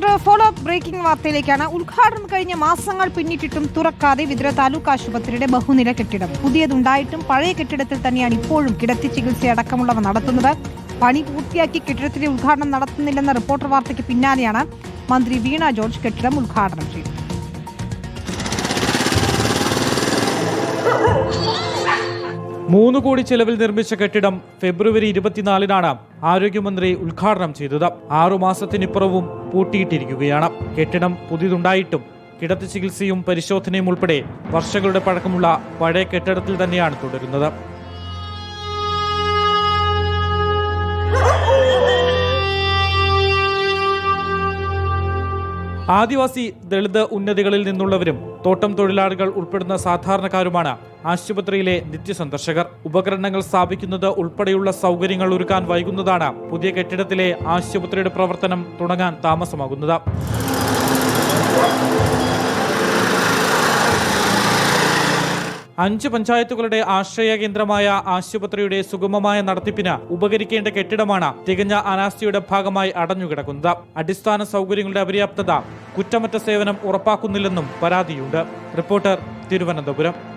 Reporter follow up breaking വാർത്തയിലേക്കാണ്. ഉദ്ഘാടനം കഴിഞ്ഞ മാസങ്ങൾ പിന്നിട്ടിട്ടും തുറക്കാതെ വിതുര താലൂക്ക് ആശുപത്രിയുടെ ബഹുനില കെട്ടിടം. പുതിയതുണ്ടായിട്ടും പഴയ കെട്ടിടത്തിൽ തന്നെയാണ് ഇപ്പോഴും കിടത്തി ചികിത്സയടക്കമുള്ളവ നടത്തുന്നത്. പണി പൂർത്തിയാക്കി കെട്ടിടത്തിന്റെ ഉദ്ഘാടനം നടത്തുന്നില്ലെന്ന റിപ്പോർട്ടർ വാർത്തയ്ക്ക് പിന്നാലെയാണ് മന്ത്രി വീണ ജോർജ് കെട്ടിടം ഉദ്ഘാടനം ചെയ്തത്. മൂന്ന് കോടി ചെലവിൽ നിർമ്മിച്ച കെട്ടിടം ഫെബ്രുവരി ഇരുപത്തിനാലിനാണ് ആരോഗ്യമന്ത്രി ഉദ്ഘാടനം ചെയ്തത്. ആറുമാസത്തിനിപ്പുറവും പൂട്ടിയിട്ടിരിക്കുകയാണ്. കെട്ടിടം പുതിയതുണ്ടായിട്ടും കിടത്തി ചികിത്സയും പരിശോധനയും ഉൾപ്പെടെ വർഷങ്ങളുടെ പഴക്കമുള്ള പഴയ കെട്ടിടത്തിൽ തന്നെയാണ് തുടരുന്നത്. ആദിവാസി ദളിത് ഉന്നതികളിൽ നിന്നുള്ളവരും തോട്ടം തൊഴിലാളികൾ ഉൾപ്പെടുന്ന സാധാരണക്കാരുമാണ് ആശുപത്രിയിലെ നിത്യസന്ദർശകർ. ഉപകരണങ്ങൾ സ്ഥാപിക്കുന്നത് ഉൾപ്പെടെയുള്ള സൗകര്യങ്ങൾ ഒരുക്കാൻ വൈകുന്നതാണ് പുതിയ കെട്ടിടത്തിലെ ആശുപത്രിയുടെ പ്രവർത്തനം തുടങ്ങാൻ താമസമാകുന്നത്. അഞ്ച് പഞ്ചായത്തുകളുടെ ആശ്രയ കേന്ദ്രമായ ആശുപത്രിയുടെ സുഗമമായ നടത്തിപ്പിന് ഉപകരിക്കേണ്ട കെട്ടിടമാണ് തികഞ്ഞ അനാസ്ഥയുടെ ഭാഗമായി അടഞ്ഞുകിടക്കുന്നത്. അടിസ്ഥാന സൗകര്യങ്ങളുടെ അപര്യാപ്തത കുറ്റമറ്റ സേവനം ഉറപ്പാക്കുന്നില്ലെന്നും പരാതിയുണ്ട്. റിപ്പോർട്ടർ തിരുവനന്തപുരം.